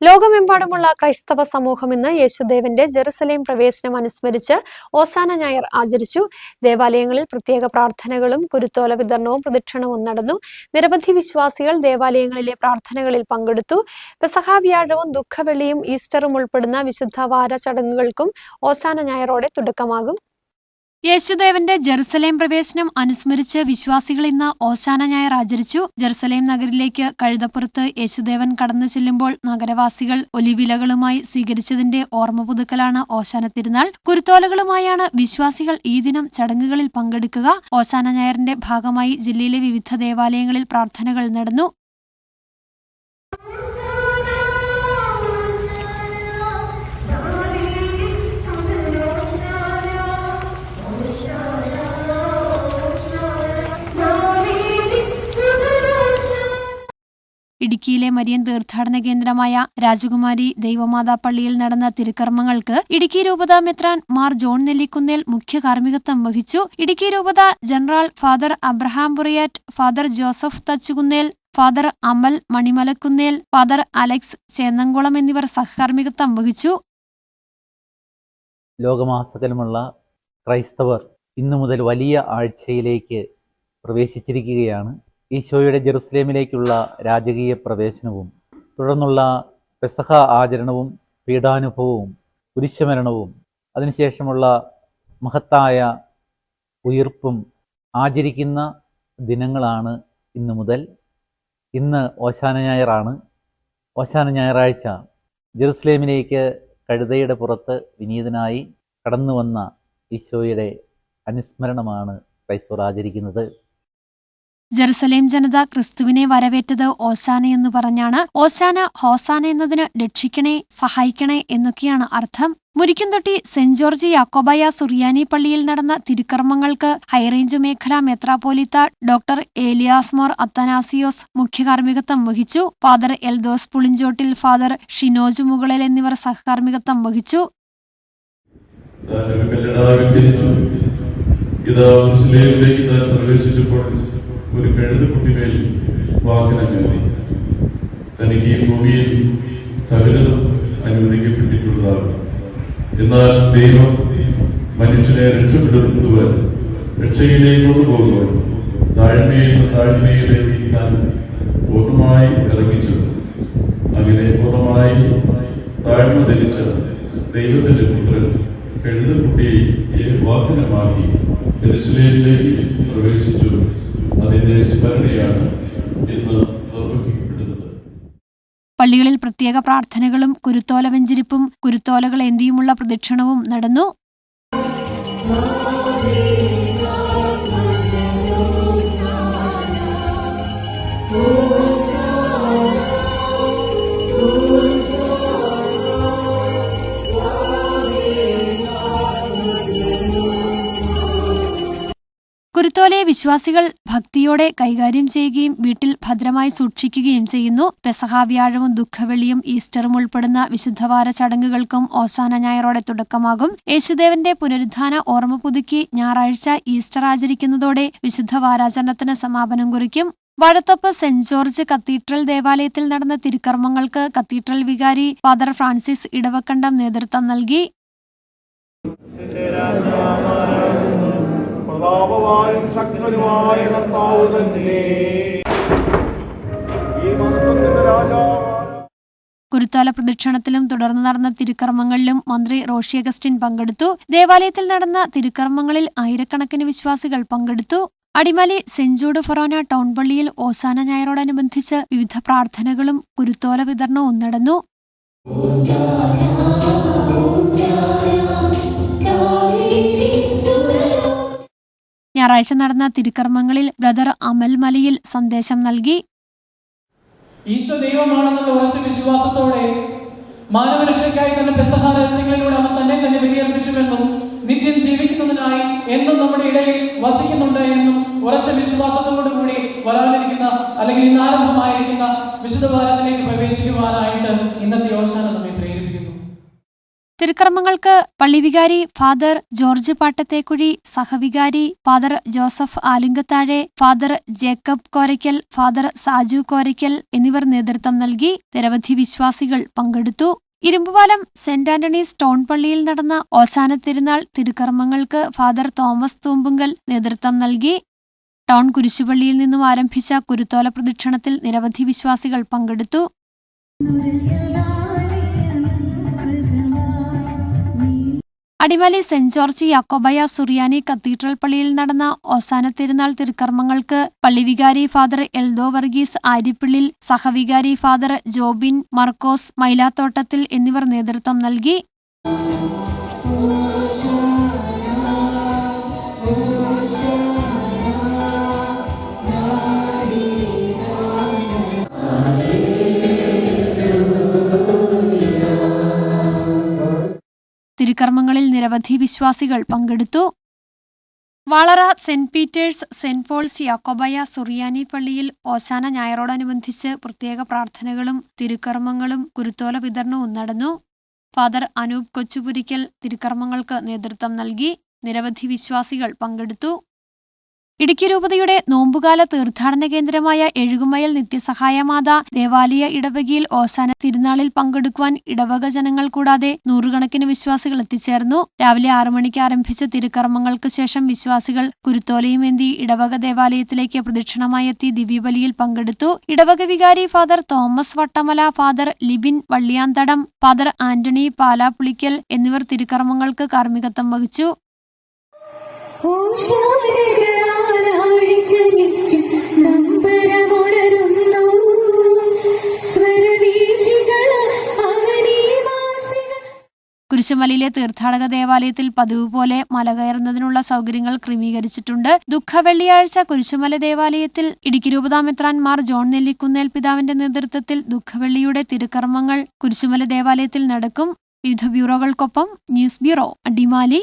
ലോകമെമ്പാടുമുള്ള ക്രൈസ്തവ സമൂഹം ഇന്ന് യേശുദേവന്റെ ജെറുസലേം പ്രവേശനം അനുസ്മരിച്ച് ഓസാന ഞായർ ആചരിച്ചു. ദേവാലയങ്ങളിൽ പ്രത്യേക പ്രാർത്ഥനകളും കുരുത്തോല വിതരണവും പ്രദക്ഷിണവും നടന്നു. നിരവധി വിശ്വാസികൾ ദേവാലയങ്ങളിലെ പ്രാർത്ഥനകളിൽ പങ്കെടുത്തു. പെസഹ വ്യാഴവും ദുഃഖവെള്ളിയും ഈസ്റ്ററും ഉൾപ്പെടുന്ന വിശുദ്ധ വാര ചടങ്ങുകൾക്കും ഓസാന ഞായറോടെ തുടക്കമാകും. യേശുദേവന്റെ ജെറുസലേം പ്രവേശനം അനുസ്മരിച്ച് വിശ്വാസികൾ ഇന്ന് ഓശാന ഞായർ ആചരിച്ചു. ജെറുസലേം നഗരിലേക്ക് കഴുതപ്പുറത്ത് യേശുദേവൻ കടന്നു ചെല്ലുമ്പോൾ നഗരവാസികൾ ഒലിവിലകളുമായി സ്വീകരിച്ചതിന്റെ ഓർമ്മ പുതുക്കലാണ് ഓശാന തിരുനാൾ. കുരുത്തോലകളുമായാണ് വിശ്വാസികൾ ഈ ദിനം ചടങ്ങുകളിൽ പങ്കെടുക്കുക. ഓശാന ഞായറിന്റെ ഭാഗമായി ജില്ലയിലെ വിവിധ ദേവാലയങ്ങളിൽ പ്രാർത്ഥനകൾ നടന്നു. ഇടുക്കിയിലെ മരിയൻ തീർത്ഥാടന കേന്ദ്രമായ രാജകുമാരി ദൈവമാതാ പള്ളിയിൽ നടന്ന തിരുക്കർമ്മങ്ങൾക്ക് ഇടുക്കി രൂപത മെത്രാൻ മാർ ജോൺ നെല്ലിക്കുന്നേൽ മുഖ്യ കാർമ്മികത്വം വഹിച്ചു. ഇടുക്കി രൂപത general father Abraham Buriyatt father Joseph Thachukunnel father Amal Manimalakkunnel father Alex Chennamkulam എന്നിവർ സഹകാർമ്മികത്വം വഹിച്ചു. ലോകമാസകലമുള്ള ക്രൈസ്തവർ ഇന്നു മുതൽ വലിയ ആഴ്ചയിലേക്ക് പ്രവേശിച്ചിരിക്കുകയാണ്. ഈശോയുടെ ജെറുസലേമിലേക്കുള്ള രാജകീയ പ്രവേശനവും തുടർന്നുള്ള പെസഹ ആചരണവും പീഡാനുഭവവും കുരിശമരണവും അതിനുശേഷമുള്ള മഹത്തായ ഉയർപ്പും ആചരിക്കുന്ന ദിനങ്ങളാണ് ഇന്നു മുതൽ. ഇന്ന് ഓശാന ഞായറാണ്. ഓശാന ഞായറാഴ്ച ജെറുസലേമിലേക്ക് കഴുതയുടെ പുറത്ത് വിനീതനായി കടന്നു വന്ന ഈശോയുടെ അനുസ്മരണമാണ് ക്രൈസ്തവർ ആചരിക്കുന്നത്. ജെറുസലേം ജനത ക്രിസ്തുവിനെ വരവേറ്റത് ഓശാന എന്ന് പറഞ്ഞാണ്. ഓശാന ഹോസാന എന്നതിന് രക്ഷിക്കണേ സഹായിക്കണേ എന്നൊക്കെയാണ് അർത്ഥം. മുരിക്കുംതൊട്ടി സെന്റ് ജോർജ് യാക്കോബായ സുറിയാനി പള്ളിയിൽ നടന്ന തിരുക്കർമ്മങ്ങൾക്ക് ഹൈറേഞ്ച് മേഖല മെത്രാപോലിത്ത ഡോക്ടർ ഏലിയാസ് മോർ അത്തനാസിയോസ് മുഖ്യകാർമ്മികത്വം വഹിച്ചു. ഫാദർ എൽദോസ് പുളിഞ്ചോട്ടിൽ ഫാദർ ഷിനോജ് മുകളൽ എന്നിവർ സഹകാർമ്മികത്വം വഹിച്ചു. താൻ പ്രവേശിച്ചപ്പോൾ ഒരു കഴുതക്കുട്ടിമേൽ വാഹനം കയറി. തനിക്ക് ഈ ഭൂമിയിൽ സകലതും അനുവദിക്കപ്പെട്ടിട്ടുള്ളതാണ്. എന്നാൽ ദൈവം മനുഷ്യനെ രക്ഷപ്പെടുത്തുവാൻ രക്ഷയിലേക്ക് കൊണ്ടുപോകുവാൻ താഴ്മയിൽ നിന്ന് താഴ്മയിലേക്ക് താൻ പൂർണമായി ഇറങ്ങിച്ചു അങ്ങനെ പൂർണമായി താഴ്മ ധരിച്ച ദൈവത്തിന്റെ പുത്രൻ കഴുതക്കുട്ടിയെ വാഹനമാക്കി എരുസലേമിലേക്ക് പ്രവേശിച്ചു. പള്ളികളിൽ പ്രത്യേക പ്രാർത്ഥനകളും കുരുത്തോല വെഞ്ചിരിപ്പും കുരുത്തോലകൾ എന്തിയുമുള്ള പ്രദക്ഷിണവും നടന്നു. കുരുത്തോലയെ വിശ്വാസികൾ ഭക്തിയോടെ കൈകാര്യം ചെയ്യുകയും വീട്ടിൽ ഭദ്രമായി സൂക്ഷിക്കുകയും ചെയ്യുന്നു. പെസഹാവ്യാഴവും ദുഃഖവെള്ളിയും ഈസ്റ്ററും ഉൾപ്പെടുന്ന വിശുദ്ധവാര ചടങ്ങുകൾക്കും ഓശാന ഞായറോടെ തുടക്കമാകും. യേശുദേവന്റെ പുനരുദ്ധാന ഓർമ്മ പുതുക്കി ഞായറാഴ്ച ഈസ്റ്റർ ആചരിക്കുന്നതോടെ വിശുദ്ധ വാരാചരണത്തിന് സമാപനം കുറിക്കും. വഴത്തൊപ്പ് സെന്റ് ജോർജ് കത്തീഡ്രൽ ദേവാലയത്തിൽ നടന്ന തിരുക്കർമ്മങ്ങൾക്ക് കത്തീഡ്രൽ വികാരി ഫാദർ ഫ്രാൻസിസ് ഇടവക്കണ്ടം നേതൃത്വം നൽകി. പ്രതാപവാനും ശക്തനുമായ കർത്താവ് തന്നെ. ഈ കുരുത്താല പ്രദക്ഷിണത്തിലും തുടർന്ന് നടന്ന തിരുക്കർമ്മങ്ങളിലും മന്ത്രി റോഷി അഗസ്റ്റിൻ പങ്കെടുത്തു. ദേവാലയത്തിൽ നടന്ന തിരുക്കർമ്മങ്ങളിൽ ആയിരക്കണക്കിന് വിശ്വാസികൾ പങ്കെടുത്തു. അടിമാലി ജൂഡ് ഫൊറോന ടൗൺ പള്ളിയിൽ ഓസാന ഞായറോടനുബന്ധിച്ച് വിവിധ പ്രാർത്ഥനകളും കുരുത്തോല വിതരണവും നടന്നു. ഞായറാഴ്ച നടന്ന തിരുക്കർമ്മങ്ങളിൽ ബ്രദർ അമൽ മലയിൽ സന്ദേശം നൽകി. ഈശോ ദൈവമാണെന്നുള്ള ഉറച്ച വിശ്വാസത്തോടെ മാനവരക്ഷയ്ക്കായി തന്നെ പെസഹ രഹസ്യങ്ങളിലൂടെ അവൻ തന്നെ തന്നെ ബലിയർപ്പിച്ചുവെന്നും നിത്യം ജീവിക്കുന്നതിനായി എന്നും നമ്മുടെ ഇടയിൽ വസിക്കുന്നുണ്ട് എന്നും ഉറച്ച വിശ്വാസത്തോടു കൂടി വരാനിരിക്കുന്ന അല്ലെങ്കിൽ ഇന്ന് ആരംഭമായിരിക്കുന്ന വിശുദ്ധ ഭാരതത്തിലേക്ക് പ്രവേശിക്കുവാനായിട്ട് ഇന്നത്തെ യോശാന തിരുക്കർമ്മങ്ങൾക്ക് പള്ളിവികാരി father George Pattathekuzhy സഹവികാരി father Joseph Alinkathazhe father Jacob Koraykkal father Saju Koraykkal എന്നിവർ നേതൃത്വം നൽകി നിരവധി വിശ്വാസികൾ പങ്കെടുത്തു. ഇരുമ്പുപാലം സെന്റ് ആന്റണീസ് ടൗൺ പള്ളിയിൽ നടന്ന ഓശാന തിരുനാൾ തിരുക്കർമ്മങ്ങൾക്ക് ഫാദർ തോമസ് തൂമ്പുങ്കൽ നേതൃത്വം നൽകി. ടൗൺ കുരിശുപള്ളിയിൽ നിന്നും ആരംഭിച്ച കുരുത്തോല പ്രദക്ഷിണത്തിൽ നിരവധി വിശ്വാസികൾ പങ്കെടുത്തു. അടിമാലി സെന്റ് ജോർജ് യാക്കോബയ സുറിയാനി കത്തീഡ്രൽ പള്ളിയിൽ നടന്ന ഓസാന തിരുനാൾ തിരുക്കർമ്മങ്ങൾക്ക് പള്ളിവികാരി ഫാദർ എൽദോ വർഗീസ് ആര്യപ്പിള്ളിൽ സഹവികാരി ഫാദർ ജോബിൻ മർക്കോസ് മൈലാത്തോട്ടത്തിൽ എന്നിവർ നേതൃത്വം നൽകി. തിരുക്കർമ്മങ്ങളിൽ നിരവധി വിശ്വാസികൾ പങ്കെടുത്തു. Valara saint Peter's saint Paul's Yakobaya സുറിയാനി പള്ളിയിൽ ഓശാന ഞായറോടനുബന്ധിച്ച് പ്രത്യേക പ്രാർത്ഥനകളും തിരുക്കർമ്മങ്ങളും കുരുത്തോല വിതരണവും നടന്നു. ഫാദർ അനൂപ് കൊച്ചുപുരിക്കൽ തിരുക്കർമ്മങ്ങൾക്ക് നേതൃത്വം നൽകി നിരവധി വിശ്വാസികൾ പങ്കെടുത്തു. ഇടുക്കി രൂപതയുടെ നോമ്പുകാല തീർത്ഥാടന കേന്ദ്രമായ എഴുകുമയൽ നിത്യസഹായമാത ദേവാലയ ഇടവകയിൽ ഓശാന തിരുനാളിൽ പങ്കെടുക്കുവാൻ ഇടവക ജനങ്ങൾ കൂടാതെ നൂറുകണക്കിന് വിശ്വാസികൾ എത്തിച്ചേർന്നു. രാവിലെ ആറു മണിക്ക് ആരംഭിച്ച തിരുക്കർമ്മങ്ങൾക്ക് ശേഷം വിശ്വാസികൾ കുരുത്തോലയുമേന്തി ഇടവക ദേവാലയത്തിലേക്ക് പ്രദക്ഷിണമായി എത്തി ദിവ്യബലിയിൽ പങ്കെടുത്തു. ഇടവക വികാരി father Thomas Vattamala father Libin Valliyanthadam father Antony Palapulickal എന്നിവർ തിരുക്കർമ്മങ്ങൾക്ക് കാർമ്മികത്വം വഹിച്ചു. കുരിശുമലയിലെ തീർത്ഥാടക ദേവാലയത്തിൽ പതിവ് പോലെ മല കയറുന്നതിനുള്ള സൗകര്യങ്ങൾ ക്രമീകരിച്ചിട്ടുണ്ട്. ദുഃഖവെള്ളിയാഴ്ച കുരിശുമല ദേവാലയത്തിൽ ഇടുക്കി രൂപതാമിത്രാൻമാർ ജോൺ നെല്ലിക്കുന്നേൽ പിതാവിന്റെ നേതൃത്വത്തിൽ ദുഃഖവെള്ളിയുടെ തിരുക്കർമ്മങ്ങൾ കുരിശുമല ദേവാലയത്തിൽ നടക്കും. വിവിധ ബ്യൂറോകൾക്കൊപ്പം ന്യൂസ് ബ്യൂറോ അടിമാലി.